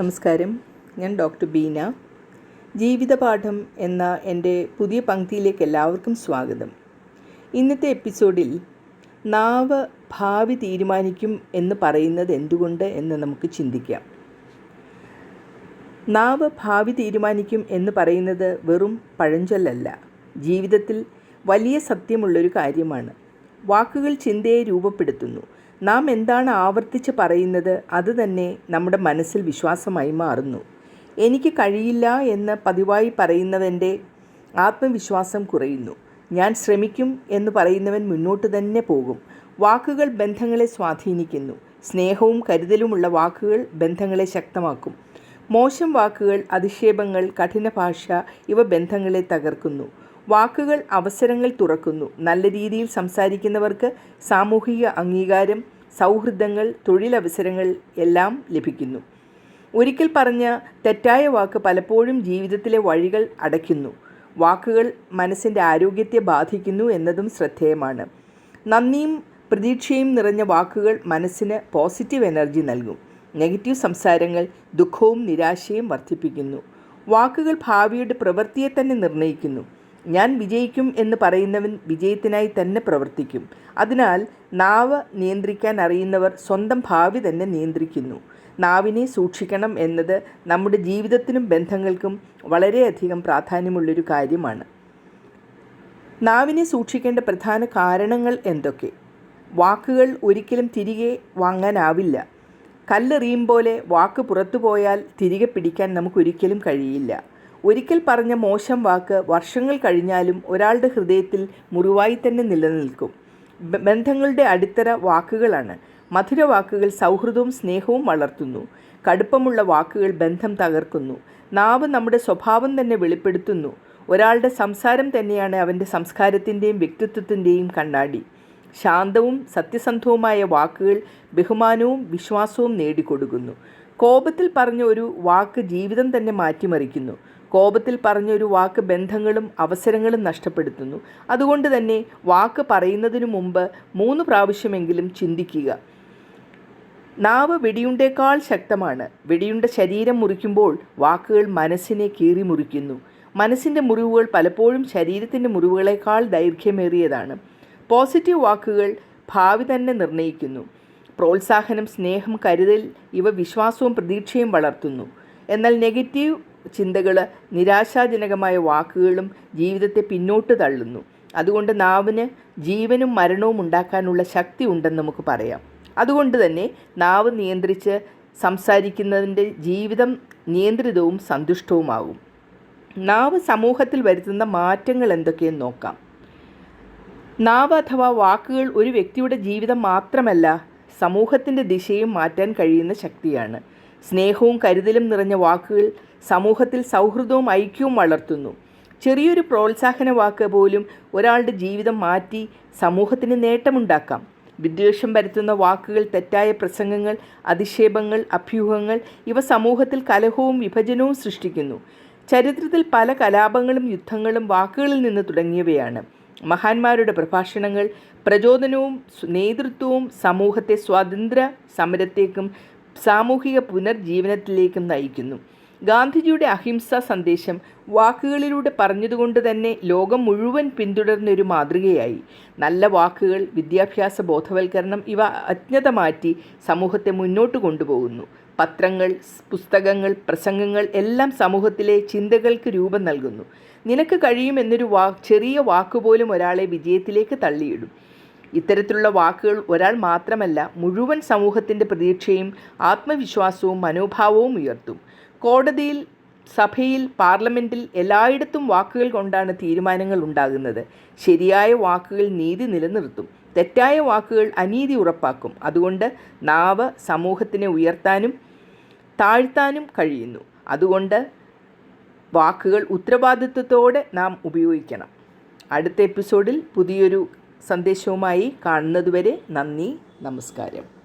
നമസ്കാരം. ഞാൻ ഡോക്ടർ ബീന. ജീവിതപാഠം എന്ന എന്റെ പുതിയ പങ്ക്തിയിലേക്ക് എല്ലാവർക്കും സ്വാഗതം. ഇന്നത്തെ എപ്പിസോഡിൽ നാവ് ഭാവി തീരുമാനിക്കും എന്ന് പറയുന്നത് എന്തുകൊണ്ട് എന്ന് നമുക്ക് ചിന്തിക്കാം. നാവ് ഭാവി തീരുമാനിക്കും എന്ന് പറയുന്നത് വെറും പഴഞ്ചൊല്ലല്ല. ജീവിതത്തിൽ വലിയ സത്യമുള്ളൊരു കാര്യമാണ്. വാക്കുകൾ ചിന്തയെ രൂപപ്പെടുത്തുന്നു. നാം എന്താണ് ആവർത്തിച്ച് പറയുന്നത്? അത് തന്നെ നമ്മുടെ മനസ്സിൽ വിശ്വാസമായി മാറുന്നു. എനിക്ക് കഴിയില്ല എന്ന് പതിവായി പറയുന്നവന്റെ ആത്മവിശ്വാസം കുറയുന്നു. ഞാൻ ശ്രമിക്കും എന്ന് പറയുന്നവൻ മുന്നോട്ട് തന്നെ പോകും. വാക്കുകൾ ബന്ധങ്ങളെ സ്വാധീനിക്കുന്നു. സ്നേഹവും കരുതലുമുള്ള വാക്കുകൾ ബന്ധങ്ങളെ ശക്തമാക്കും. മോശം വാക്കുകൾ അധിക്ഷേപങ്ങൾ കഠിന ഭാഷ ഇവ ബന്ധങ്ങളെ തകർക്കുന്നു. വാക്കുകൾ അവസരങ്ങൾ തുറക്കുന്നു. നല്ല രീതിയിൽ സംസാരിക്കുന്നവർക്ക് സാമൂഹിക അംഗീകാരം സൗഹൃദങ്ങൾ തൊഴിലവസരങ്ങൾ എല്ലാം ലഭിക്കുന്നു. ഒരിക്കൽ പറഞ്ഞ തെറ്റായ വാക്ക് പലപ്പോഴും ജീവിതത്തിലെ വഴികൾ അടയ്ക്കുന്നു. വാക്കുകൾ മനസ്സിന്റെ ആരോഗ്യത്തെ ബാധിക്കുന്നു എന്നതും ശ്രദ്ധേയമാണ്. നന്ദിയും പ്രതീക്ഷയും നിറഞ്ഞ വാക്കുകൾ മനസ്സിന് പോസിറ്റീവ് എനർജി നൽകും. നെഗറ്റീവ് സംസാരങ്ങൾ ദുഃഖവും നിരാശയും വർദ്ധിപ്പിക്കുന്നു. വാക്കുകൾ ഭാവിയുടെ പ്രവൃത്തിയെ തന്നെ നിർണയിക്കുന്നു ഞാൻ വിജയിക്കും എന്ന് പറയുന്നവൻ വിജയത്തിനായി തന്നെ പ്രവർത്തിക്കും. അതിനാൽ നാവ് നിയന്ത്രിക്കാൻ അറിയുന്നവർ സ്വന്തം ഭാവി തന്നെ നിയന്ത്രിക്കുന്നു. നാവിനെ സൂക്ഷിക്കണം എന്നത് നമ്മുടെ ജീവിതത്തിനും ബന്ധങ്ങൾക്കും വളരെയധികം പ്രാധാന്യമുള്ളൊരു കാര്യമാണ്. നാവിനെ സൂക്ഷിക്കേണ്ട പ്രധാന കാരണങ്ങൾ എന്തൊക്കെ? വാക്കുകൾ ഒരിക്കലും തിരികെ വാങ്ങാനാവില്ല. കല്ലെറിയും പോലെ വാക്ക് പുറത്തു പോയാൽ തിരികെ പിടിക്കാൻ നമുക്കൊരിക്കലും കഴിയില്ല. ഒരിക്കൽ പറഞ്ഞ മോശം വാക്ക് വർഷങ്ങൾ കഴിഞ്ഞാലും ഒരാളുടെ ഹൃദയത്തിൽ മുറിവായി തന്നെ നിലനിൽക്കും. ബന്ധങ്ങളുടെ അടിത്തറ വാക്കുകളാണ്. മധുര വാക്കുകൾ സൗഹൃദവും സ്നേഹവും വളർത്തുന്നു. കടുപ്പമുള്ള വാക്കുകൾ ബന്ധം തകർക്കുന്നു. നാവ് നമ്മുടെ സ്വഭാവം തന്നെ വെളിപ്പെടുത്തുന്നു. ഒരാളുടെ സംസാരം തന്നെയാണ് അവന്റെ സംസ്കാരത്തിന്റെയും വ്യക്തിത്വത്തിന്റെയും കണ്ണാടി. ശാന്തവും സത്യസന്ധവുമായ വാക്കുകൾ ബഹുമാനവും വിശ്വാസവും നേടിക്കൊടുക്കുന്നു. കോപത്തിൽ പറഞ്ഞ ഒരു വാക്ക് ജീവിതം തന്നെ മാറ്റിമറിക്കുന്നു. കോപത്തിൽ പറഞ്ഞ ഒരു വാക്ക് ബന്ധങ്ങളും അവസരങ്ങളും നഷ്ടപ്പെടുത്തുന്നു. അതുകൊണ്ട് തന്നെ വാക്ക് പറയുന്നതിനു മുമ്പ് മൂന്ന് പ്രാവശ്യമെങ്കിലും ചിന്തിക്കുക. നാവ് വെടിയുണ്ടേക്കാൾ ശക്തമാണ്. വെടിയുണ്ട ശരീരം മുറിക്കുമ്പോൾ വാക്കുകൾ മനസ്സിനെ കീറി മുറിക്കുന്നു. മനസ്സിന്റെ മുറിവുകൾ പലപ്പോഴും ശരീരത്തിന്റെ മുറിവുകളേക്കാൾ ദൈർഘ്യമേറിയതാണ്. പോസിറ്റീവ് വാക്കുകൾ ഭാവി തന്നെ നിർണയിക്കുന്നു പ്രോത്സാഹനം സ്നേഹം കരുതൽ ഇവ വിശ്വാസവും പ്രതീക്ഷയും വളർത്തുന്നു. എന്നാൽ നെഗറ്റീവ് ചിന്തകൾ നിരാശാജനകമായ വാക്കുകളും ജീവിതത്തെ പിന്നോട്ട് തള്ളുന്നു. അതുകൊണ്ട് നാവിന് ജീവനും മരണവും ഉണ്ടാക്കാനുള്ള ശക്തി ഉണ്ടെന്ന് നമുക്ക് പറയാം. അതുകൊണ്ട് തന്നെ നാവ് നിയന്ത്രിച്ച് സംസാരിക്കുന്നതിന്റെ ജീവിതം നിയന്ത്രിതവും സന്തുഷ്ടവുമാകും. നാവ് സമൂഹത്തിൽ വരുത്തുന്ന മാറ്റങ്ങൾ എന്തൊക്കെയെന്ന് നോക്കാം. നാവ് അഥവാ വാക്കുകൾ ഒരു വ്യക്തിയുടെ ജീവിതം മാത്രമല്ല സമൂഹത്തിന്റെ ദിശയും മാറ്റാൻ കഴിയുന്ന ശക്തിയാണ്. സ്നേഹവും കരുതലും നിറഞ്ഞ വാക്കുകൾ സമൂഹത്തിൽ സൗഹൃദവും ഐക്യവും വളർത്തുന്നു. ചെറിയൊരു പ്രോത്സാഹന വാക്ക് പോലും ഒരാളുടെ ജീവിതം മാറ്റി സമൂഹത്തിന് നേട്ടമുണ്ടാക്കാം. വിദ്വേഷം വരുത്തുന്ന വാക്കുകൾ തെറ്റായ പ്രസംഗങ്ങൾ അധിക്ഷേപങ്ങൾ അഭ്യൂഹങ്ങൾ ഇവ സമൂഹത്തിൽ കലഹവും വിഭജനവും സൃഷ്ടിക്കുന്നു. ചരിത്രത്തിൽ പല കലാപങ്ങളും യുദ്ധങ്ങളും വാക്കുകളിൽ നിന്ന് തുടങ്ങിയവയാണ്. മഹാന്മാരുടെ പ്രഭാഷണങ്ങൾ പ്രചോദനവും നേതൃത്വവും സമൂഹത്തെ സ്വാതന്ത്ര്യ സമരത്തേക്കും സാമൂഹിക പുനർജീവനത്തിലേക്കും നയിക്കുന്നു. ഗാന്ധിജിയുടെ അഹിംസ സന്ദേശം വാക്കുകളിലൂടെ പറഞ്ഞതുകൊണ്ട് തന്നെ ലോകം മുഴുവൻ പിന്തുടർന്നൊരു മാതൃകയായി. നല്ല വാക്കുകൾ വിദ്യാഭ്യാസ ബോധവൽക്കരണം ഇവ അജ്ഞത മാറ്റി സമൂഹത്തെ മുന്നോട്ട് കൊണ്ടുപോകുന്നു. പത്രങ്ങൾ പുസ്തകങ്ങൾ പ്രസംഗങ്ങൾ എല്ലാം സമൂഹത്തിലെ ചിന്തകൾക്ക് രൂപം നൽകുന്നു. നിനക്ക് കഴിയുമെന്നൊരു വാ ചെറിയ വാക്കുപോലും ഒരാളെ വിജയത്തിലേക്ക് തള്ളിയിടും. ഇത്തരത്തിലുള്ള വാക്കുകൾ ഒരാൾ മാത്രമല്ല മുഴുവൻ സമൂഹത്തിന്റെ പ്രതീക്ഷയും ആത്മവിശ്വാസവും മനോഭാവവും ഉയർത്തും. കോടതിയിൽ സഭയിൽ പാർലമെന്റിൽ എല്ലായിടത്തും വാക്കുകൾ കൊണ്ടാണ് തീരുമാനങ്ങൾ ഉണ്ടാകുന്നത്. ശരിയായ വാക്കുകൾ നീതി നിലനിർത്തും. തെറ്റായ വാക്കുകൾ അനീതി ഉറപ്പാക്കും. അതുകൊണ്ട് നാവ് സമൂഹത്തിനെ ഉയർത്താനും താഴ്ത്താനും കഴിയുന്നു. അതുകൊണ്ട് വാക്കുകൾ ഉത്തരവാദിത്വത്തോടെ നാം ഉപയോഗിക്കണം. അടുത്ത എപ്പിസോഡിൽ പുതിയൊരു സന്ദേശവുമായി കാണുന്നതുവരെ നന്ദി നമസ്കാരം.